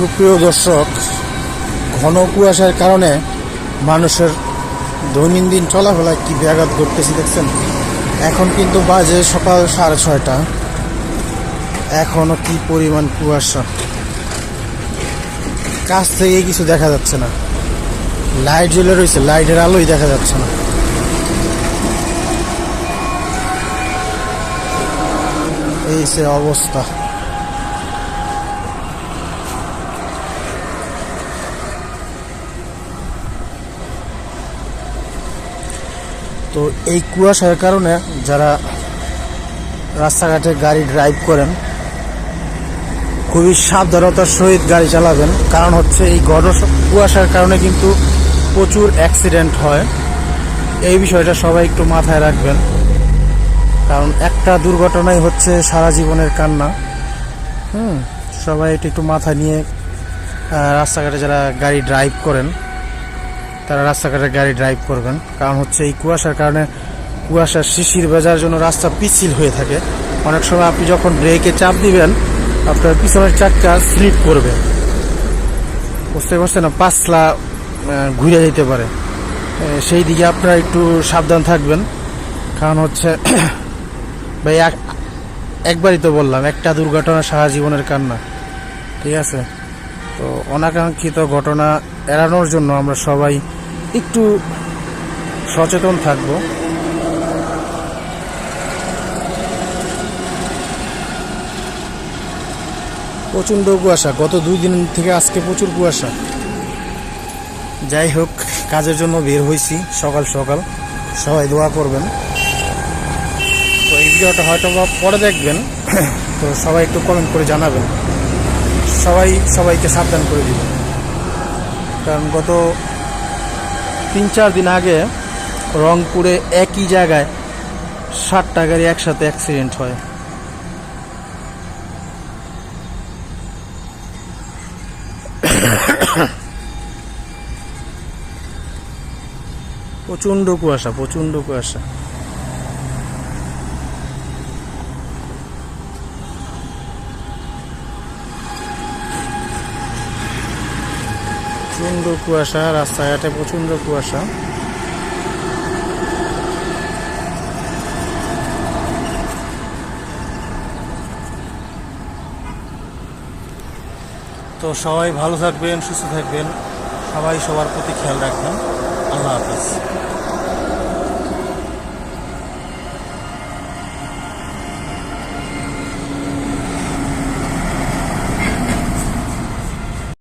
সুপ্রিয় দর্শক, ঘন কুয়াশার কারণে মানুষের দৈনন্দিন চলাফেলায় কি ব্যাঘাত ঘটতেছে দেখছেন? এখন কিন্তু বাজে সকাল সাড়ে ছয়টা। এখনও কি পরিমাণ কুয়াশা? কাছ থেকে কিছু দেখা যাচ্ছে না। লাইট জ্বলে রয়েছে, লাইটের আলোই দেখা যাচ্ছে না। এই সে অবস্থা। তো এই কুয়াশার কারণে যারা রাস্তাঘাটে গাড়ি ড্রাইভ করেন, খুবই সাবধানতার সহিত গাড়ি চালাবেন। কারণ হচ্ছে এই ঘন কুয়াশার কারণে কিন্তু প্রচুর অ্যাক্সিডেন্ট হয়। এই বিষয়টা সবাই একটু মাথায় রাখবেন। কারণ একটা দুর্ঘটনাই হচ্ছে সারা জীবনের কান্না। হুম, সবাই এটা একটু মাথা নিয়ে রাস্তাঘাটে যারা গাড়ি ড্রাইভ করেন তারা রাস্তাঘাটে গাড়ি ড্রাইভ করবেন। কারণ হচ্ছে এই কুয়াশার কারণে কুয়াশার শিশির ভেজার জন্য রাস্তা পিছিল হয়ে থাকে। অনেক সময় আপনি যখন ব্রেকে চাপ দিবেন, আপনার পিছনের চাক্কা স্লিপ করবে বুঝতে পারছেন? না পাঁচলা ঘুরে যেতে পারে। সেই দিকে আপনারা একটু সাবধান থাকবেন। কারণ হচ্ছে, ভাই, এক- একবারই তো বললাম, একটা দুর্ঘটনা সারা জীবনের কান্না। ঠিক আছে? তো অনাকাঙ্ক্ষিত ঘটনা এড়ানোর জন্য আমরা সবাই একটু সচেতন থাকব। প্রচণ্ড কুয়াশা, গত দুই দিন থেকে আজকে প্রচুর কুয়াশা। যাই হোক, কাজের জন্য বের হয়েছি সকাল সকাল। সবাই দোয়া করবেন। তো এই ভিডিওটা হয়তো বা পরে দেখবেন। তো সবাই একটু কমেন্ট করে জানাবেন। সবাই সবাইকে সাবধান করে দিবেন। কারণ গত তিন চার দিন আগে রংপুরে একই জায়গায় ষাটটা গাড়ি একসাথে অ্যাক্সিডেন্ট হয়। প্রচণ্ড কুয়াশা প্রচণ্ড কুয়াশা। প্রচণ্ড কুয়াশা, রাস্তাঘাটে প্রচণ্ড কুয়াশা। তো সবাই ভালো থাকবেন, সুস্থ থাকবেন। সবাই সবার প্রতি খেয়াল রাখবেন। আল্লাহ হাফিজ।